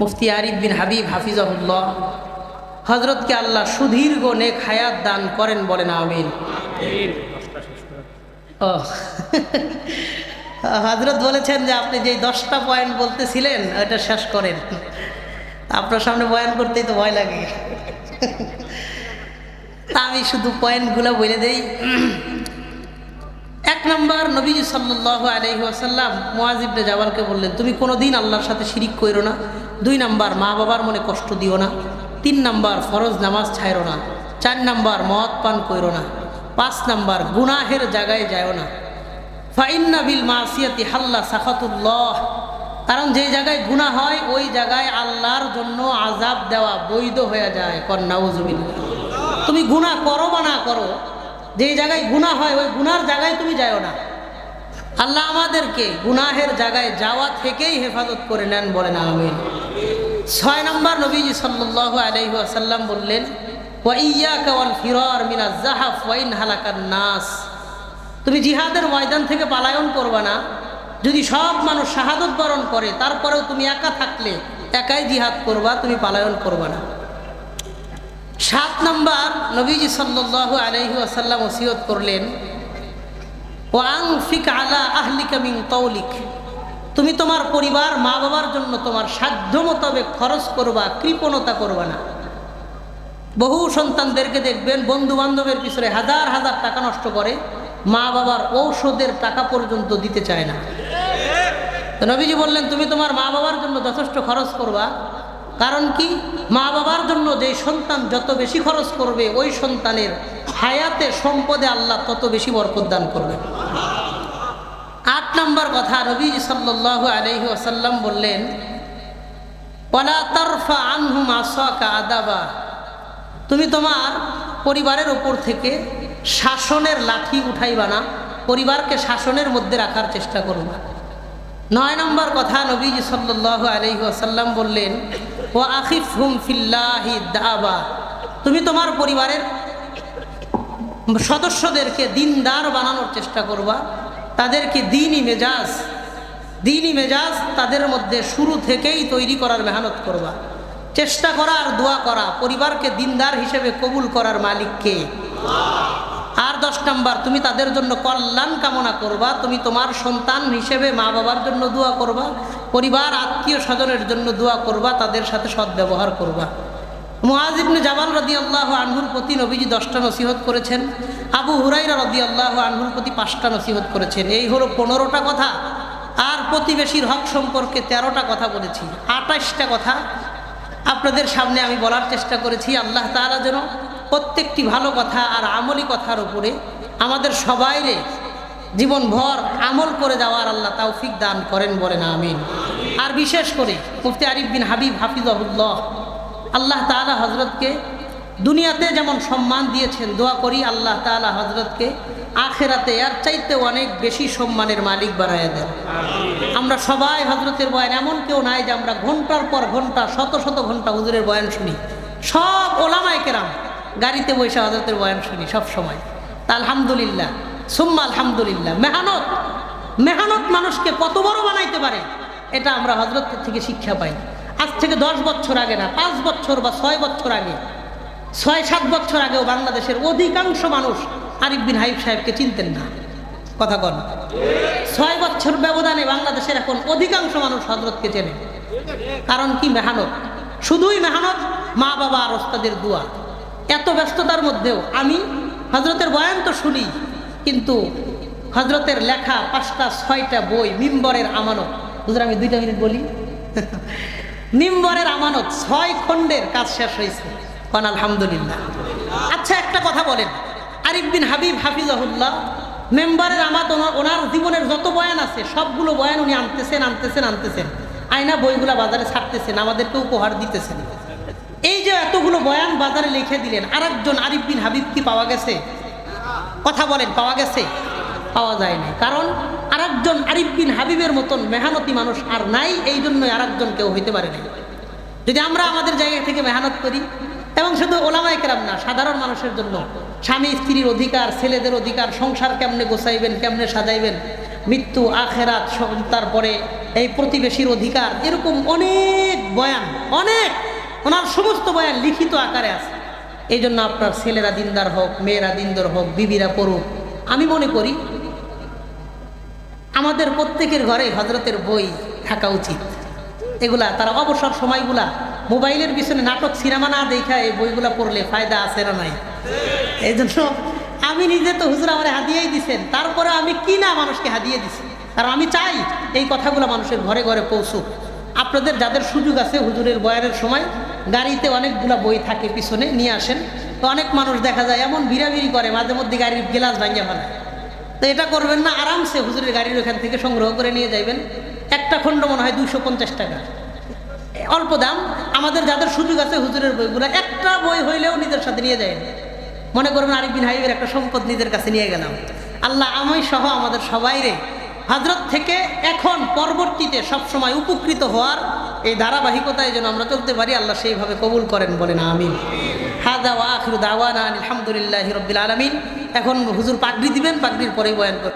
মুফতি আরিফ বিন হাবিব হাফিজাহুল্লাহ হজরতকে আল্লাহ সুদীর্ঘ নেক হায়াত দান করেন বলেন আমিন। ও হজরত বলেছেন যে আপনি যেই দশটা পয়েন্ট বলতেছিলেন ওটা শেষ করেন। আপনার সামনে বয়ান করতেই তো ভয় লাগে। আমি শুধু পয়েন্টগুলো বলে দেই। নম্বর নবীজি সাল্লাহ আলহি আসাল্লাম মোয়াজিবনে জাবালকে বললেন, তুমি কোনো দিন আল্লাহর সাথে শিরিক করো না। দুই নাম্বার, মা বাবার মনে কষ্ট দিও না। তিন নাম্বার, ফরজ নামাজ ছাইরো না। চার নাম্বার, মদ পান করো না। পাঁচ নাম্বার, গুনাহের জায়গায় যাও না। ফাইন্না বিল মাসিয়াতি হাল্লা সাখাতুল্লাহ। কারণ যে জায়গায় গুণা হয়, ওই জায়গায় আল্লাহর জন্য আজাব দেওয়া বৈধ হয়ে যায়। কন্যাউজুবিল্লা তুমি গুণা করো বা না করো, যে জায়গায় গুণা হয়, ওই গুনার জায়গায় তুমি যাও না। আল্লাহ আমাদেরকে গুনাহের জায়গায় যাওয়া থেকেই হেফাজত করে নেন বলেন আমিন। ছয় নম্বর নবীজি সাল্লাহ আলহি আসাল্লাম বললেন নাস। তুমি জিহাদের ময়দান থেকে পালায়ন করবা না। যদি সব মানুষ শাহাদত বরণ করে, তারপরেও তুমি একা থাকলে একাই জিহাদ করবা, তুমি পালায়ন করবা না। সাত নম্বর নবীজি সাল্লাহ আলহি আসাল্লাম ওসিয়ত করলেন আলা আহলিকা মিং তৌলিক তুমি তোমার পরিবার মা বাবার জন্য তোমার সাধ্য মোতাবেক খরচ করবা, কৃপণতা করবা না। বহু সন্তানদেরকে দেখবেন বন্ধু বান্ধবের পিছনে হাজার হাজার টাকা নষ্ট করে, মা বাবার ঔষধের টাকা পর্যন্ত দিতে চায় না। নবীজি বললেন, তুমি তোমার মা বাবার জন্য যথেষ্ট খরচ করবা। কারণ কি? মা বাবার জন্য যে সন্তান যত বেশি খরচ করবে, ওই সন্তানের হায়াতে সম্পদে আল্লাহ তত বেশি বরকত দান করবে। আট নম্বর কথা নবী সাল্লাহ আলহি আসাল্লাম বললেন ওলা তরফা আনহুম আদাবা। তুমি তোমার পরিবারের ওপর থেকে শাসনের লাঠি উঠাইবা না, পরিবারকে শাসনের মধ্যে রাখার চেষ্টা করবা। নয় নম্বর কথা নবীজি সাল্লাহ আলহি আসাল্লাম বললেন ও আখিফ হুম ফিল্লাহি দাবা। তুমি তোমার পরিবারের সদস্যদেরকে দিনদার বানানোর চেষ্টা করবা। তাদেরকে দিনই মেজাজ দিনই মেজাজ তাদের মধ্যে শুরু থেকেই তৈরি করার মেহনত করবা। চেষ্টা করা আর দোয়া করা, পরিবারকে দিনদার হিসেবে কবুল করার মালিককে। আর দশ নম্বর, তুমি তাদের জন্য কল্যাণ কামনা করবা, তুমি তোমার সন্তান হিসেবে মা বাবার জন্য দোয়া করবা, পরিবার, আত্মীয় স্বজনের জন্য দোয়া করবা, তাদের সাথে সদ্ব্যবহার করবা। মুআজিবনে জামাল রদি আল্লাহ আনহুর প্রতি নবীজি দশটা নসিহত করেছেন। আবু হুরাইরা রদি আল্লাহ আনহুর প্রতি পাঁচটা নসিহত করেছেন। এই হলো পনেরোটা কথা। আর প্রতিবেশীর হক সম্পর্কে তেরোটা কথা বলেছি। আঠাশটা কথা আপনাদের সামনে আমি বলার চেষ্টা করেছি। আল্লাহ তালা যেন প্রত্যেকটি ভালো কথা আর আমলি কথার উপরে আমাদের সবাইরে জীবনভর আমল করে যাওয়ার আল্লাহ তৌফিক দান করেন বলেন, আমিন। আর বিশেষ করে মুফতি আরিফ বিন হাবিব হাফিজাহুল্লাহ আল্লাহ তালা হজরতকে দুনিয়াতে যেমন সম্মান দিয়েছেন দোয়া করি আল্লাহ তালা হজরতকে আখেরাতে এর চাইতে অনেক বেশি সম্মানের মালিক বানায় দেন। আমরা সবাই হজরতের বয়ান এমন কেউ নাই যে আমরা ঘণ্টার পর ঘণ্টা শত শত ঘণ্টা হুজুরের বয়ান শুনি। সব ওলামায় কেরাম গাড়িতে বসে হজরতের বয়ান শুনি সব সময়। তা আলহামদুলিল্লাহ সুম্মা আলহামদুলিল্লাহ। মেহনত মেহনত মানুষকে কত বড় বানাইতে পারে এটা আমরা হজরত থেকে শিক্ষা পাই। আজ থেকে দশ বছর আগে না, পাঁচ বছর বা ছয় বছর আগে, ছয়, সাত বছর আগেও বাংলাদেশের অধিকাংশ মানুষ আরিফ বিন হাইফ সাহেবকে চিনতেন না। কথা কন। ছয় বছর ব্যবধানে বাংলাদেশের এখন অধিকাংশ মানুষ হজরতকে চেনে। কারণ কি মেহানত? শুধুই মেহানত, মা বাবা আর ওস্তাদের দোয়া। এত ব্যস্ততার মধ্যেও আমি হজরতের বয়ান তো শুনি, কিন্তু হজরতের লেখা পাঁচটা, ছয়টা বই, মিম্বরের আমানত, হুজুর আমি দুইটা মিনিট বলি। মিম্বরের আমানত ছয় খণ্ডের কাজ শেষ হয়েছে। কন আলহামদুলিল্লাহ। আচ্ছা একটা কথা বলেন। আরিফ বিন হাবিব হাফিজাহুল্লাহ, মেম্বারের আমাত ওনার জীবনের যত বয়ান আছে, সবগুলো বয়ান উনি আনতেছেন আনতেছেন আনতেছেন। আয়না বইগুলা বাজারে ছাড়তেছেন, আমাদেরকে উপহার দিতেছেন। এই যে এতগুলো বয়ান বাজারে লিখে দিলেন, আরেকজন আরিফ বিন হাবিব কি পাওয়া গেছে? কথা বলেন, পাওয়া গেছে? পাওয়া যায়নি কারণ আরেকজন আরিফ বিন হাবিবের মতন মেহনতি মানুষ আর নাই, এই জন্য আরেকজন কেউ হইতে পারে না যদি আমরা আমাদের জায়গা থেকে মেহনত করি, এবং শুধু ওলামাই কেরাম না, সাধারণ মানুষের জন্য, স্বামী, স্ত্রীর অধিকার, ছেলেদের অধিকার, সংসার কেমনে গোছাইবেন, কেমনে সাজাইবেন, মৃত্যু, আখেরাত তারপরে এই প্রতিবেশীর অধিকার, এরকম অনেক বয়ান, অনেক, ওনার সমস্ত বয়ান লিখিত আকারে আছে। এই জন্য আপনার ছেলেরা দিনদার হোক, মেয়েরা দিনদার হোক, বিবিরা পড়ুক, আমি মনে করি আমাদের প্রত্যেকের ঘরে হজরতের বই থাকা উচিত। এগুলা, তারা অবসর সময়গুলা, মোবাইলের পিছনে নাটক, সিনেমা না দেখা এই বইগুলা পড়লে ফায়দা আছে না নাই? এই জন্য আমি নিজে তো হুজুর আমার হাদিয়েই দিছেন, তারপরে আমি কি না মানুষকে হাদিয়ে দিছি? কারণ আমি চাই এই কথাগুলো মানুষের ঘরে ঘরে পৌঁছুক। আপনাদের যাদের সুযোগ আছে হুজুরের বয়ারের সময়, গাড়িতে অনেকগুলা বই থাকে পিছনে, নিয়ে আসেন। তো অনেক মানুষ দেখা যায়, এমন বিড়াবিড়ি করে, মাঝে মধ্যে গাড়ির গ্লাস ভাঙিয়ে ফেলায় তো এটা করবেন না, আরামসে হুজুরের গাড়ির ওখান থেকে সংগ্রহ করে নিয়ে যাইবেন। একটা খণ্ড মনে হয় দুইশো পঞ্চাশ টাকা। অল্প দাম। আমাদের যাদের সুযোগ আছে হুজুরের বইগুলো একটা বই হইলেও নিজের সাথে নিয়ে যায় মনে করবেন আরিফ বিন হাইবের একটা সম্পদ নিজের কাছে নিয়ে গেলাম। আল্লাহ আমি সহ আমাদের সবাইরে হজরত থেকে এখন পরবর্তীতে সবসময় উপকৃত হওয়ার এই ধারাবাহিকতায় যেন আমরা চলতে পারি, আল্লাহ সেইভাবে কবুল করেন বলেন হাদা ওয়া আখিরু দাওয়ান আলহামদুলিল্লাহ রব্বিল আলমিন। এখন হুজুর পাগড়ি দিবেন পাগড়ির পরে বয়ান করবেন।